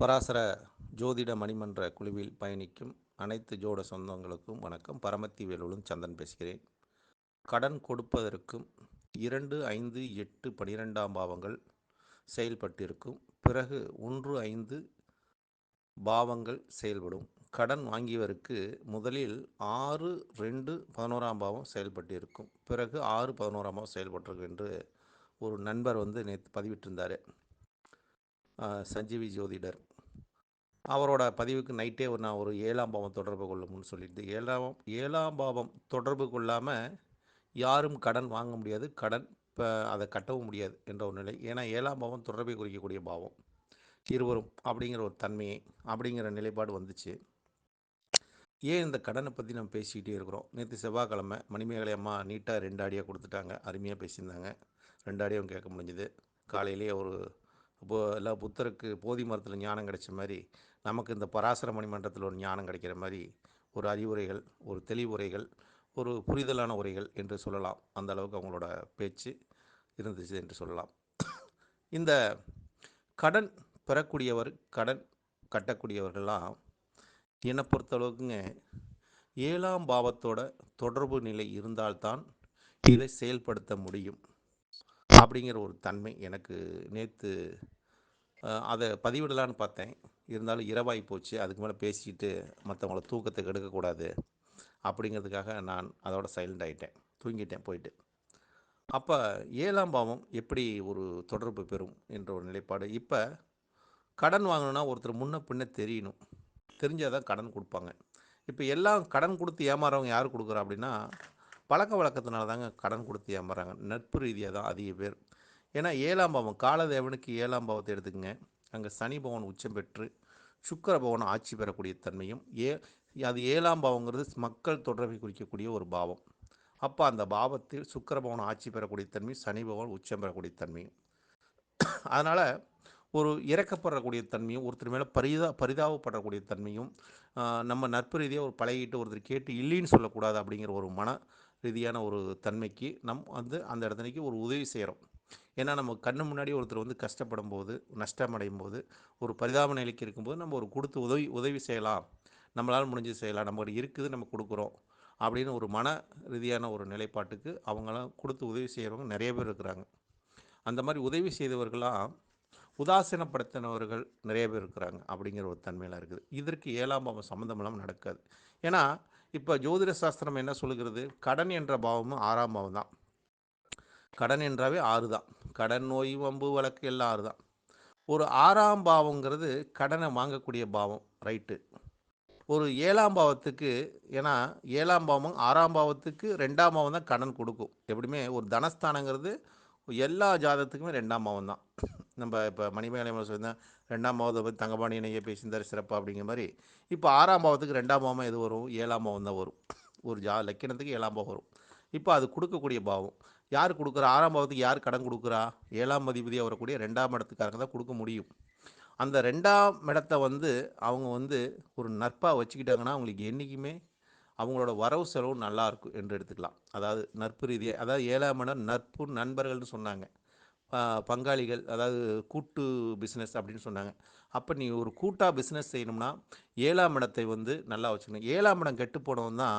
பராசர ஜோதிட மணிமன்ற குழுவில் பயணிக்கும் அனைத்து ஜோட சொந்தங்களுக்கும் வணக்கம். பரமத்தி வேலுடன் சந்தன் பேசுகிறேன். கடன் கொடுப்பதற்கும் இரண்டு ஐந்து எட்டு பனிரெண்டாம் பாவங்கள் செயல்பட்டிருக்கும். பிறகு ஒன்று ஐந்து பாவங்கள் செயல்படும். கடன் வாங்கியவருக்கு முதலில் ஆறு ரெண்டு பதினோராம் பாவம் செயல்பட்டிருக்கும். பிறகு ஆறு பதினோராம் பாவம் செயல்பட்டிருக்கு என்று ஒரு நண்பர் வந்து நேற்று பதிவிட்டிருந்தார். சஞ்சீவி ஜோதிடர். அவரோட பதிவுக்கு நைட்டே ஒரு நான் ஒரு ஏழாம் பாவம் தொடர்பு கொள்ளும்னு சொல்லிட்டு ஏழாம் ஏழாம் பாவம் தொடர்பு கொள்ளாமல் யாரும் கடன் வாங்க முடியாது. கடன் இப்போ அதை கட்டவும் முடியாது என்ற ஒரு நிலை. ஏன்னா ஏழாம் பாவம் தொடர்பை குறிக்கக்கூடிய பாவம். இருவரும் அப்படிங்கிற ஒரு தன்மையை அப்படிங்கிற நிலைப்பாடு வந்துச்சு. ஏன் இந்த கடனை பற்றி நம்ம பேசிக்கிட்டே இருக்கிறோம்? நேற்று செவ்வாய்க்கிழமை மணிமேகலை அம்மா நீட்டாக ரெண்டு அடியாக கொடுத்துட்டாங்க. அருமையாக பேசியிருந்தாங்க. ரெண்டு அடியும் கேட்க முடிஞ்சுது. காலையிலேயே ஒரு இப்போ எல்லா புத்தருக்கு போதி மரத்தில் ஞானம் கிடைச்ச மாதிரி நமக்கு இந்த பராசர மணிமன்றத்தில் ஒரு ஞானம் கிடைக்கிற மாதிரி ஒரு அறிவுரைகள் ஒரு தெளிவுரைகள் ஒரு புரிதலான உரைகள் என்று சொல்லலாம். அந்த அளவுக்கு அவங்களோட பேச்சு இருந்துச்சு என்று சொல்லலாம். இந்த கடன் பெறக்கூடியவர் கடன் கட்டக்கூடியவர்கள்லாம் என்னை பொறுத்தளவுக்குங்க ஏழாம் பாவத்தோட தொடர்பு நிலை இருந்தால்தான் இதை செயல்படுத்த முடியும். அப்படிங்கிற ஒரு தன்மை எனக்கு நேற்று அதை பதிவிடலான்னு பார்த்தேன். இருந்தாலும் இரவாகி போச்சு. அதுக்கு மேலே பேசிக்கிட்டு மற்றவங்கள தூக்கத்தை கெடுக்கக்கூடாது அப்படிங்கிறதுக்காக நான் அதோட சைலண்ட் ஆகிட்டேன் தூங்கிட்டேன் போயிட்டு. அப்போ ஏழாம் பாவம் எப்படி ஒரு தொடர்பு பெறும் என்ற ஒரு நிலைப்பாடு. இப்போ கடன் வாங்கணுன்னா ஒருத்தர் முன்ன பின்ன தெரியணும். தெரிஞ்சால் தான் கடன் கொடுப்பாங்க. இப்போ எல்லாம் கடன் கொடுத்து ஏமாறவங்க யார் கொடுக்குறா அப்படின்னா பழக்க வழக்கத்தினால தாங்க கடன் கொடுத்து ஏமாறாங்க. நட்பு ரீதியாக தான் அதிக பேர். ஏன்னா ஏழாம் பாவம் காலதேவனுக்கு ஏழாம் பாவத்தை எடுத்துக்கங்க. அங்கே சனி பவன் உச்சம் பெற்று சுக்கர பவன் ஆட்சி பெறக்கூடிய தன்மையும் ஏ அது ஏழாம் பாவங்கிறது மக்கள் தொடர்பை குறிக்கக்கூடிய ஒரு பாவம். அப்போ அந்த பாவத்தில் சுக்கர பவன் ஆட்சி பெறக்கூடிய தன்மை சனி பவன் உச்சம் பெறக்கூடிய தன்மையும். அதனால் ஒரு இறக்கப்படக்கூடிய தன்மையும் ஒருத்தர் மேலே பரிதா பரிதாபப்படக்கூடிய தன்மையும் நம்ம நட்பு ரீதியாக ஒரு பழகிட்டு ஒருத்தர் கேட்டு இல்லைன்னு சொல்லக்கூடாது அப்படிங்கிற ஒரு மன ரீதியான ஒரு தன்மைக்கு நம் வந்து அந்த இடத்துக்கு ஒரு உதவி செய்கிறோம். ஏன்னா நம்ம கண்ணு முன்னாடி ஒருத்தர் வந்து கஷ்டப்படும் போது நஷ்டம் அடையும் போது ஒரு பரிதாப நிலைக்கு இருக்கும்போது நம்ம ஒரு கொடுத்து உதவி உதவி செய்யலாம். நம்மளால் முடிஞ்சு செய்யலாம். நம்மகிட்ட இருக்குது நம்ம கொடுக்குறோம் அப்படின்னு ஒரு மன ரீதியான ஒரு நிலைப்பாட்டுக்கு அவங்களாம் கொடுத்து உதவி செய்கிறவங்க நிறைய பேர் இருக்கிறாங்க. அந்த மாதிரி உதவி செய்தவர்களாம் உதாசீனப்படுத்தினவர்கள் நிறைய பேர் இருக்கிறாங்க அப்படிங்கிற ஒரு தன்மையெல்லாம் இருக்குது. இதற்கு ஏழாம் பாவம் சம்மந்தம் இல்லாமல் நடக்காது. ஏன்னா இப்போ ஜோதிட சாஸ்திரம் என்ன சொல்லுகிறது? கடன் என்ற பாவமும் ஆறாம் பாவம் தான். கடன் என்றாவே ஆறு தான். கடன் நோய் வம்பு வழக்கு எல்லாம் ஆறு தான். ஒரு ஆறாம் பாவங்கிறது கடனை வாங்கக்கூடிய பாவம் ரைட்டு. ஒரு ஏழாம் பாவத்துக்கு ஏன்னா ஏழாம் பாவம் ஆறாம் பாவத்துக்கு ரெண்டாம் பாவம் தான் கடன் கொடுக்கும். எப்படியுமே ஒரு தனஸ்தானங்கிறது எல்லா ஜாதகத்துக்குமே ரெண்டாம் பாவம் தான். நம்ம இப்போ மணிமேகலை சொல்லியிருந்தேன் ரெண்டாம் பாவத்தை பற்றி தங்கபாணி இணைய பேசியிருந்தார் சிறப்பாக அப்படிங்கிற மாதிரி இப்போ ஆறாம் பாவத்துக்கு ரெண்டாம் பாவம் எது வரும்? ஏழாம் பாவம் தான் வரும். ஒரு ஜா லக்கினத்துக்கு ஏழாம் பாவம் வரும். இப்போ அது கொடுக்கக்கூடிய பாவம். யார் கொடுக்குறா? ஆறாம் பாவத்துக்கு யார் கடன் கொடுக்குறா? ஏழாம் மதிபதியாக வரக்கூடிய ரெண்டாம் இடத்துக்காரங்க தான் கொடுக்க முடியும். அந்த ரெண்டாம் இடத்த வந்து அவங்க வந்து ஒரு நட்பாக வச்சுக்கிட்டாங்கன்னா அவங்களுக்கு என்றைக்குமே அவங்களோட வரவு செலவு நல்லாயிருக்கும் என்று எடுத்துக்கலாம். அதாவது நட்பு ரீதியாக அதாவது ஏழாம் மன்னர் நட்பு நண்பர்கள்னு சொன்னாங்க. பங்காளிகள் அதாவது கூட்டு பிஸ்னஸ் அப்படின்னு சொன்னாங்க. அப்போ நீ ஒரு கூட்டாக பிஸ்னஸ் செய்யணும்னா ஏழாம் இடத்தை வந்து நல்லா வச்சுக்கணும். ஏழாம் இடம் கெட்டு போனவன் தான்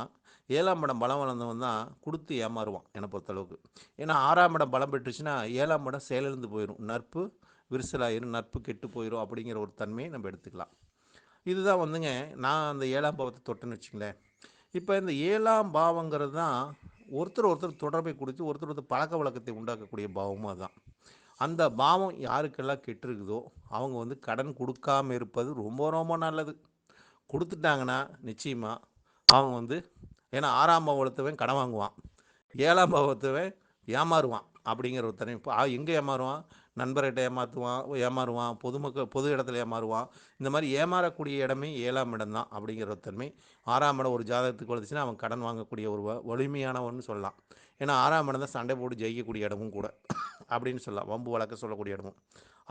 ஏழாம் இடம் பலம் வளர்ந்தவன் தான் கொடுத்து ஏமாறுவான் என்னை பொறுத்தளவுக்கு. ஏன்னா ஆறாம் இடம் பலம் பெற்றுச்சுன்னா ஏழாம் இடம் செயலிழந்து போயிடும் நட்பு விரிசலாயிரும் நட்பு கெட்டு போயிடும் அப்படிங்கிற ஒரு தன்மையை நம்ம எடுத்துக்கலாம். இதுதான் வந்துங்க நான் அந்த ஏழாம் பாவத்தை தொட்டேன்னு வச்சுங்களேன் இப்போ இந்த ஏழாம் பாவங்கிறது தான் ஒருத்தர் ஒருத்தர் தொடர்பை கொடுத்து ஒருத்தர் ஒருத்தர் பழக்க வழக்கத்தை உண்டாக்கக்கூடிய பாவமும் அதுதான். அந்த பாவம் யாருக்கெல்லாம் கெட்டிருக்குதோ அவங்க வந்து கடன் கொடுக்காமல் இருப்பது ரொம்ப ரொம்ப நல்லது. கொடுத்துட்டாங்கன்னா நிச்சயமாக அவங்க வந்து ஏன்னா ஆறாம் பாவத்தவன் கடன் வாங்குவான். ஏழாம் பாவத்தவன் ஏமாறுவான் அப்படிங்கிற ஒருத்தனை இப்போ எங்கே ஏமாறுவான்? நண்பர்கிட்ட ஏமாற்றுவான் ஏமாறுவான் பொதுமக்கள் பொது இடத்துல ஏமாறுவான். இந்த மாதிரி ஏமாறக்கூடிய இடமே ஏழாம் இடம் தான் அப்படிங்கிற ஒருத்தன்மை தன்மை. ஆறாம் இடம் ஒரு ஜாதகத்துக்கு வந்துச்சுன்னா அவன் கடன் வாங்கக்கூடிய ஒரு வலிமையானவன் சொல்லலாம். ஏன்னா ஆறாம் இடம் தான் சண்டை போட்டு ஜெயிக்கக்கூடிய இடமும் கூட அப்படின்னு சொல்லலாம். வம்பு வழக்க சொல்லக்கூடிய இடமும்.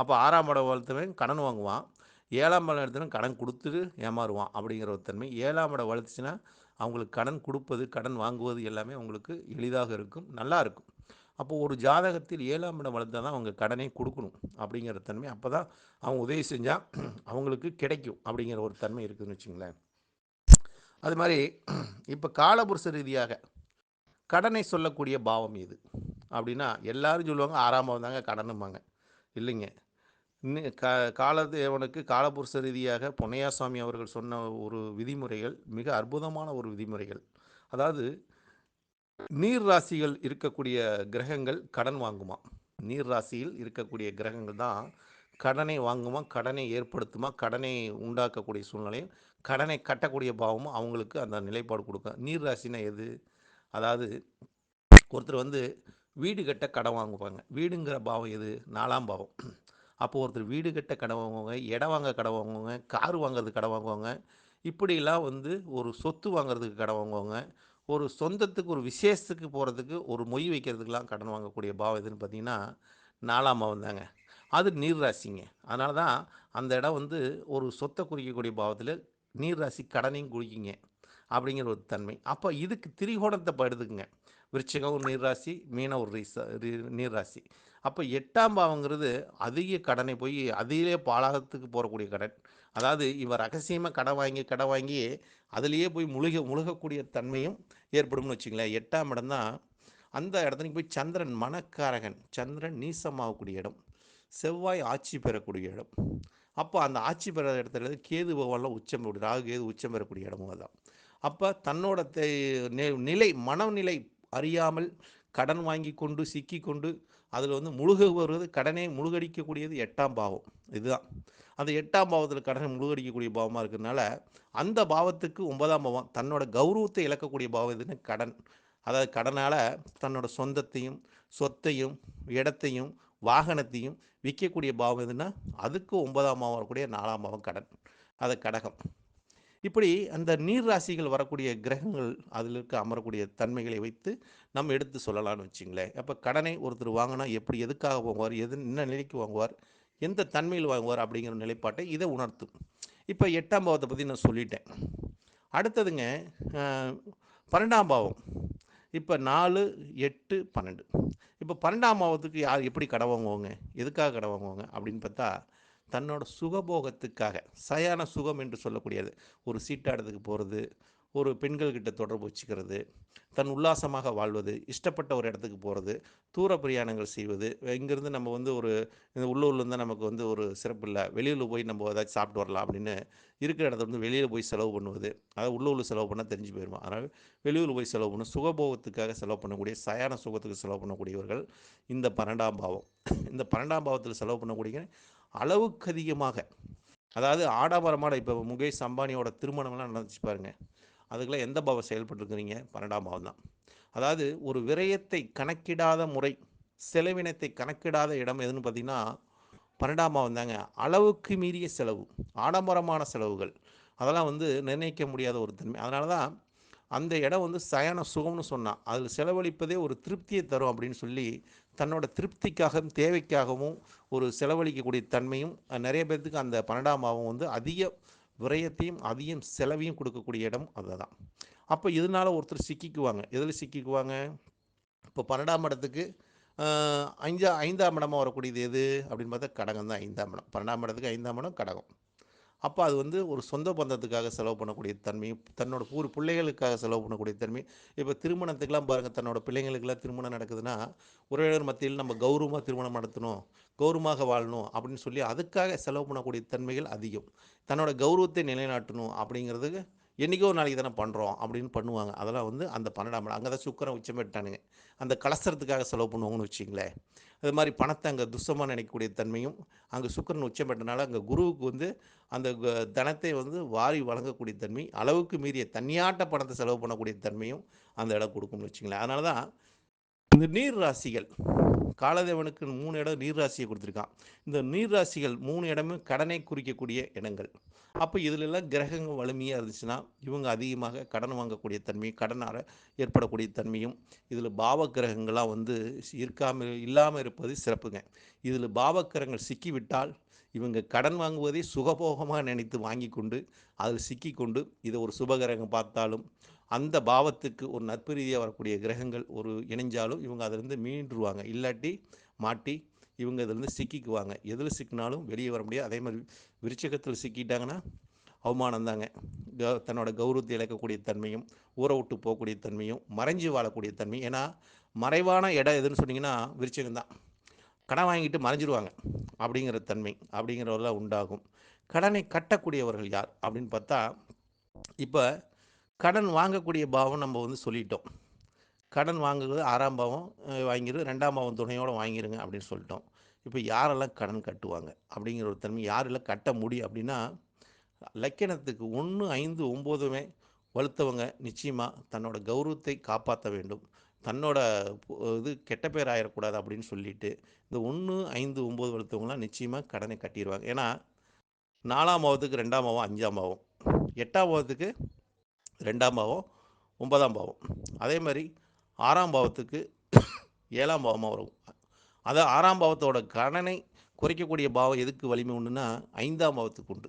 அப்போ ஆறாம் இடம் வளர்த்தவன் கடன் வாங்குவான். ஏழாம் இடம் எடுத்தவன் கடன் கொடுத்துட்டு ஏமாறுவான் அப்படிங்கிற ஒரு தன்மை. ஏழாம் இடம் வளர்த்துச்சுன்னா அவங்களுக்கு கடன் கொடுப்பது கடன் வாங்குவது எல்லாமே அவங்களுக்கு எளிதாக இருக்கும் நல்லா இருக்கும். அப்போது ஒரு ஜாதகத்தில் ஏழாம் இடம் வளர்ந்தால் தான் அவங்க கடனை கொடுக்கணும் அப்படிங்கிற தன்மை. அப்போ தான் அவங்க உதவி செஞ்சால் அவங்களுக்கு கிடைக்கும் அப்படிங்கிற ஒரு தன்மை இருக்குதுன்னு வச்சுங்களேன். அது மாதிரி இப்போ காலபுருஷ ரீதியாக கடனை சொல்லக்கூடிய பாவம் இது அப்படின்னா எல்லாரும் சொல்லுவாங்க ஆறாம் பாவம் தாங்க கடனும்பாங்க இல்லைங்க. இன்னும் க காலதேவனுக்கு காலபுருஷ ரீதியாக பொன்னையாசாமி அவர்கள் சொன்ன ஒரு விதிமுறைகள் மிக அற்புதமான ஒரு விதிமுறைகள். அதாவது நீர் ராசிகள் இருக்கக்கூடிய கிரகங்கள் கடன் வாங்குமா? நீர் ராசியில் இருக்கக்கூடிய கிரகங்கள் தான் கடனை வாங்குமா கடனை ஏற்படுத்துமா கடனை உண்டாக்கக்கூடிய சூழ்நிலையும் கடனை கட்டக்கூடிய பாவமும் அவங்களுக்கு அந்த நிலைப்பாடு கொடுக்கும். நீர் ராசினா எது? அதாவது ஒருத்தர் வந்து வீடு கட்ட கடன் வாங்குவாங்க. வீடுங்கிற பாவம் எது? நாலாம் பாவம். அப்போது ஒருத்தர் வீடு கட்ட கடன் வாங்குவாங்க இடம் வாங்க கடன் வாங்குவாங்க கார் வாங்குறதுக்கு கடன் வாங்குவாங்க. இப்படிலாம் வந்து ஒரு சொத்து வாங்குறதுக்கு கடன் வாங்குவாங்க. ஒரு சொந்தத்துக்கு ஒரு விசேஷத்துக்கு போகிறதுக்கு ஒரு மொய் வைக்கிறதுக்கெலாம் கடன் வாங்கக்கூடிய பாவம் எதுன்னு பார்த்தீங்கன்னா நாலாம் பாவம் தாங்க. அது நீர் ராசிங்க அதனால தான் அந்த இடம் வந்து ஒரு சொத்தை குறிக்கக்கூடிய பாவத்தில் நீர் ராசி கடனையும் குறிக்குங்க அப்படிங்கிற ஒரு தன்மை. அப்போ இதுக்கு திரிகோணத்தை படுத்துக்குங்க விருச்சிகம் ஒரு நீர்ராசி மீன ஒரு ரீசா ரீ- நீர்ராசி. அப்போ எட்டாம் பாவங்கிறது அதிக கடனை போய் அதிலே பாலாகத்துக்கு போகக்கூடிய கடன். அதாவது இவர் ரகசியமாக கடன் வாங்கி கடன் வாங்கி அதுலேயே போய் முழுக முழுகக்கூடிய தன்மையும் ஏற்படும்னு வச்சுங்களேன் எட்டாம் இடம் தான் அந்த இடத்துக்கு போய் சந்திரன் மனக்காரகன் சந்திரன் நீசமாகக்கூடிய இடம் செவ்வாய் ஆட்சி பெறக்கூடிய இடம். அப்போ அந்த ஆட்சி பெற இடத்துல கேது பகவானில் உச்சம் பெறக்கூடிய ராகு கேது உச்சம் பெறக்கூடிய இடமும் அதான் அப்போ தன்னோட நிலை மனநிலை அறியாமல் கடன் வாங்கி கொண்டு சிக்கி கொண்டு அதில் வந்து முழுக வருவது கடனை முழுகடிக்கக்கூடியது எட்டாம் பாவம். இதுதான். அந்த எட்டாம் பாவத்தில் கடனை முழுகடிக்கக்கூடிய பாவமாக இருக்கிறதுனால அந்த பாவத்துக்கு ஒன்பதாம் பாவம் தன்னோட கௌரவத்தை இழக்கக்கூடிய பாவம் எதுன்னு கடன். அதாவது கடனால் தன்னோட சொந்தத்தையும் சொத்தையும் இடத்தையும் வாகனத்தையும் விற்கக்கூடிய பாவம் எதுன்னா அதுக்கு ஒன்பதாம் பாவம் வரக்கூடிய நாலாம் பாவம் கடன். அது கடகம். இப்படி அந்த நீர் ராசிகள் வரக்கூடிய கிரகங்கள் அதில் இருக்க அமரக்கூடிய தன்மைகளை வைத்து நம்ம எடுத்து சொல்லலாம்னு வச்சுங்களேன். அப்போ கடனை ஒருத்தர் வாங்கினா எப்படி எதுக்காக வாங்குவார் எது என்ன நிலைக்கு வாங்குவார் எந்த தன்மையில் வாங்குவார் அப்படிங்கிற நிலைப்பாட்டை இதை உணர்த்தும். இப்போ எட்டாம் பாவத்தை பற்றி நான் சொல்லிட்டேன். அடுத்ததுங்க பன்னெண்டாம் பாவம். இப்போ நாலு எட்டு பன்னெண்டு. இப்போ பன்னெண்டாம் பாவத்துக்கு யார் எப்படி கடன் வாங்குவாங்க எதுக்காக கடன் வாங்குவாங்க அப்படின்னு பார்த்தா தன்னோட சுகபோகத்துக்காக சயான சுகம் என்று சொல்லக்கூடியது. ஒரு சீட்டாடத்துக்கு போகிறது ஒரு பெண்கள்கிட்ட தொடர்பு வச்சுக்கிறது தன் உல்லாசமாக வாழ்வது இஷ்டப்பட்ட ஒரு இடத்துக்கு போகிறது தூர பிரயாணங்கள் செய்வது. இங்கேருந்து நம்ம வந்து ஒரு இந்த உள்ளூர்லேருந்து இருந்தால் நமக்கு வந்து ஒரு சிறப்பு இல்லை. வெளியூரில் போய் நம்ம ஏதாச்சும் சாப்பிட்டு வரலாம் அப்படின்னு இருக்கிற இடத்துல வந்து வெளியில் போய் செலவு பண்ணுவது. அதாவது உள்ளூரில் செலவு பண்ணால் தெரிஞ்சு போயிடுவோம் அதனால் வெளியூர் போய் செலவு பண்ணும் சுகபோகத்துக்காக செலவு பண்ணக்கூடிய சயான சுகத்துக்கு செலவு பண்ணக்கூடியவர்கள் இந்த பன்னெண்டாம் பாவம். இந்த பன்னெண்டாம் பாவத்தில் செலவு பண்ணக்கூடிய அளவுக்கு அதிகமாக. அதாவது ஆடம்பரமான இப்போ முகேஷ் அம்பானியோட திருமணம்லாம் நடந்துச்சு பாருங்க. அதுக்கெல்லாம் எந்த பாவம் செயல்பட்டுருக்குறீங்க? பன்னெண்டாம் பாவம் தான். அதாவது ஒரு விரயத்தை கணக்கிடாத முறை செலவினத்தை கணக்கிடாத இடம் எதுன்னு பார்த்தீங்கன்னா பன்னெண்டாம் பாவம் தாங்க. அளவுக்கு மீறிய செலவு ஆடம்பரமான செலவுகள். அதெல்லாம் வந்து நிர்ணயிக்க முடியாத ஒரு தன்மை. அதனால தான் அந்த இடம் வந்து சயன சுகம்னு சொன்னான். அதில் செலவழிப்பதே ஒரு திருப்தியை தரும் அப்படின்னு சொல்லி தன்னோட திருப்திக்காகவும் தேவைக்காகவும் ஒரு செலவழிக்கக்கூடிய தன்மையும் நிறைய பேர்த்துக்கு அந்த பன்னெண்டாம் பாவம் வந்து அதிக விரயத்தையும் அதிகம் செலவையும் கொடுக்கக்கூடிய இடம் அதுதான். அப்போ இதனால் ஒருத்தர் சிக்கிக்குவாங்க. எதில் சிக்கிக்குவாங்க? இப்போ பன்னெண்டாம் இடத்துக்கு அஞ்சா ஐந்தாம் இடமாக வரக்கூடியது எது? அப்படின்னு பார்த்தா கடகம் தான் ஐந்தாம் இடம். பன்னெண்டாம் இடத்துக்கு ஐந்தாம் இடம் கடகம். அப்போ அது வந்து ஒரு சொந்த பந்தத்துக்காக செலவு பண்ணக்கூடிய தன்மை தன்னோட ஊர் பிள்ளைகளுக்காக செலவு பண்ணக்கூடிய தன்மை. இப்போ திருமணத்துக்கெல்லாம் பாருங்கள் தன்னோட பிள்ளைங்களுக்கெல்லாம் திருமணம் நடக்குதுன்னா உறவினர் மத்தியில் நம்ம கௌரவமாக திருமணம் நடத்தணும் கௌரவமாக வாழணும் அப்படின்னு சொல்லி அதுக்காக செலவு பண்ணக்கூடிய தன்மைகள் அதிகம். தன்னோட கௌரவத்தை நிலைநாட்டணும் அப்படிங்கிறதுக்கு என்றைக்கோ ஒரு நாளைக்கு தானே பண்ணுறோம் அப்படின்னு பண்ணுவாங்க. அதெல்லாம் வந்து அந்த பன்னெண்டாம் இடம் அங்கே தான் சுக்கரம் உச்சமிட்டானுங்க அந்த கலசரத்துக்காக செலவு பண்ணுவாங்கன்னு வச்சிங்களேன் அது மாதிரி பணத்தை அங்கே துஷ்டமாக நினைக்கக்கூடிய தன்மையும் அங்கே சுக்கரன் உச்சம் பெற்றனால அங்கே குருவுக்கு வந்து அந்த தனத்தை வந்து வாரி வழங்கக்கூடிய தன்மை அளவுக்கு மீறிய தனியாட்ட பணத்தை செலவு பண்ணக்கூடிய தன்மையும் அந்த இடம் கொடுக்கும்னு வச்சுங்களேன் அதனால தான் இந்த நீர் ராசிகள் காலதேவனுக்கு மூணு இடம் நீர்ராசியை கொடுத்துருக்கான். இந்த நீர்ராசிகள் மூணு இடமும் கடனை குறிக்கக்கூடிய இடங்கள். அப்போ இதிலெல்லாம் கிரகங்கள் வலிமையாக இருந்துச்சுன்னா இவங்க அதிகமாக கடன் வாங்கக்கூடிய தன்மையும் கடனால் ஏற்படக்கூடிய தன்மையும் இதில் பாவ கிரகங்களாக வந்து இருக்காமல் இல்லாமல் இருப்பது சிறப்புங்க. இதில் பாவ கிரகங்கள் சிக்கிவிட்டால் இவங்க கடன் வாங்குவதை சுகபோகமாக நினைத்து வாங்கி கொண்டு அதில் சிக்கிக்கொண்டு இதை ஒரு சுபகிரகம் பார்த்தாலும் அந்த பாவத்துக்கு ஒரு நட்பு ரீதியாக வரக்கூடிய கிரகங்கள் ஒரு இணைஞ்சாலும் இவங்க அதிலிருந்து மீண்டுருவாங்க. இல்லாட்டி மாட்டி இவங்க இதிலேருந்து சிக்கிக்குவாங்க. எதில் சிக்கினாலும் வெளியே வர முடியாது. அதே மாதிரி விருச்சகத்தில் சிக்கிட்டாங்கன்னா அவமானம் தாங்க க தன்னோட கௌரவத்தை இழக்கக்கூடிய தன்மையும் ஊற விட்டு போகக்கூடிய தன்மையும் மறைஞ்சு வாழக்கூடிய தன்மையும். ஏன்னா மறைவான இடம் எதுன்னு சொன்னிங்கன்னா விருச்சகம் தான். கடன் வாங்கிட்டு மறைஞ்சிருவாங்க. அப்படிங்கிற தன்மை அப்படிங்கிறதெல்லாம் உண்டாகும். கடனை கட்டக்கூடியவர்கள் யார் அப்படின்னு பார்த்தா இப்போ கடன் வாங்கக்கூடிய பாவம் நம்ம வந்து சொல்லிட்டோம். கடன் வாங்குறது ஆறாம் பாவம் வாங்கிடுது ரெண்டாம் பாவம் துணையோடு வாங்கிருங்க அப்படின்னு சொல்லிட்டோம். இப்போ யாரெல்லாம் கடன் கட்டுவாங்க அப்படிங்கிற ஒரு தன்மை யாரெல்லாம் கட்ட முடியும் அப்படின்னா லக்கணத்துக்கு ஒன்று ஐந்து ஒம்போதுமே வலுத்தவங்க நிச்சயமாக தன்னோட கௌரவத்தை காப்பாற்ற வேண்டும். தன்னோட இது கெட்ட பேர் ஆயிடக்கூடாது அப்படின்னு சொல்லிட்டு இந்த ஒன்று ஐந்து ஒம்பது வலுத்தவங்களாம் நிச்சயமாக கடனை கட்டிடுவாங்க ஏன்னா நாலாம் பாவத்துக்கு ரெண்டாம் பாவம் அஞ்சாம் பாவம். எட்டாம் பாவத்துக்கு ரெண்டாம் பாவம் ஒன்பதாம் பாவம். அதே மாதிரி ஆறாம் பாவத்துக்கு ஏழாம் பாவமாக வரும் அதை ஆறாம் பாவத்தோட கடனை குறைக்கக்கூடிய பாவம் எதுக்கு வலிமை உண்டுன்னா ஐந்தாம் பாவத்துக்கு உண்டு.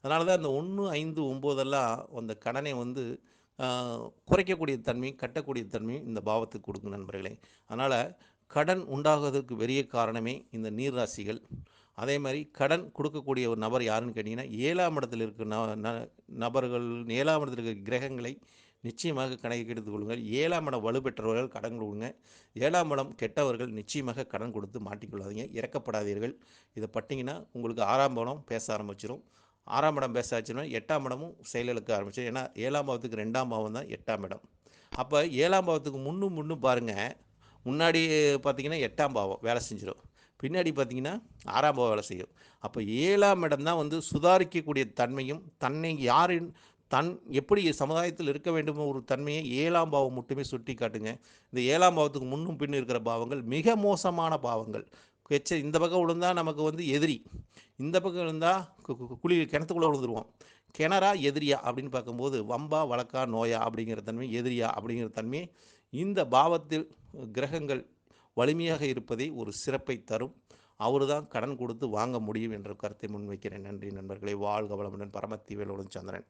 அதனால தான் இந்த ஒன்று ஐந்து ஒம்போதெல்லாம் அந்த கடனை வந்து குறைக்கக்கூடிய தன்மை கட்டக்கூடிய தன்மை இந்த பாவத்துக்கு கொடுக்கும் நண்பர்களே. அதனால் கடன் உண்டாகுவதற்கு பெரிய காரணமே இந்த நீர் ராசிகள். அதே மாதிரி கடன் கொடுக்கக்கூடிய ஒரு நபர் யாருன்னு கேட்டிங்கன்னா ஏழாம் இடத்தில் இருக்கிற ந ந- நபர்கள் ஏழாம் இடத்தில் இருக்கிற கிரகங்களை நிச்சயமாக கணக்கு எடுத்துக் கொள்ளுங்கள். ஏழாம் இடம் வலுப்பெற்றவர்கள் கடன் கொடுங்க. ஏழாம் இடம் கெட்டவர்கள் நிச்சயமாக கடன் கொடுத்து மாட்டிக்கொள்ளாதீங்க. இறக்கப்படாதீர்கள். இதை பட்டிங்கன்னா உங்களுக்கு ஆறாம் இடம் பேச ஆரம்பிச்சிடும் ஆறாம் இடம் பேச ஆச்சுன்னா எட்டாம் இடமும் செயலுக்கு ஆரம்பிச்சிடும் ஏன்னா ஏழாம் பாவத்துக்கு ரெண்டாம் பாவம் தான் எட்டாம் இடம். அப்போ ஏழாம் பாவத்துக்கு முன்னும் முன்னும் பாருங்கள் முன்னாடி பார்த்தீங்கன்னா எட்டாம் பாவம் வேலை செஞ்சிடும் பின்னாடி பார்த்தீங்கன்னா ஆறாம் பாவம் வேலை செய்யும். அப்போ ஏழாம் இடம் தான் வந்து சுதாரிக்கக்கூடிய தன்மையும் தன்னை யாரின் தன் எப்படி சமுதாயத்தில் இருக்க வேண்டும் ஒரு தன்மையை ஏழாம் பாவம் மட்டுமே சுட்டி காட்டுங்க இந்த ஏழாம் பாவத்துக்கு முன்னும் பின்னும் இருக்கிற பாவங்கள் மிக மோசமான பாவங்கள். எச்ச இந்த பக்கம் விழுந்தா நமக்கு வந்து எதிரி. இந்த பக்கம் விழுந்தால் குழி கிணத்துக்குள்ளே விழுந்துருவோம். கிணறா எதிரியா அப்படின்னு பார்க்கும்போது வம்பா வழக்கா நோயா அப்படிங்கிற தன்மை எதிரியா அப்படிங்கிற தன்மை இந்த பாவத்தில் கிரகங்கள் வலிமையாக இருப்பதே ஒரு சிறப்பை தரும். அவருதான் கடன் கொடுத்து வாங்க முடியும் என்ற கருத்தை முன்வைக்கிறேன். நன்றி நண்பர்களை. வாழ்க வளமுடன். பரமத்தி வேலுடன் சந்திரன்.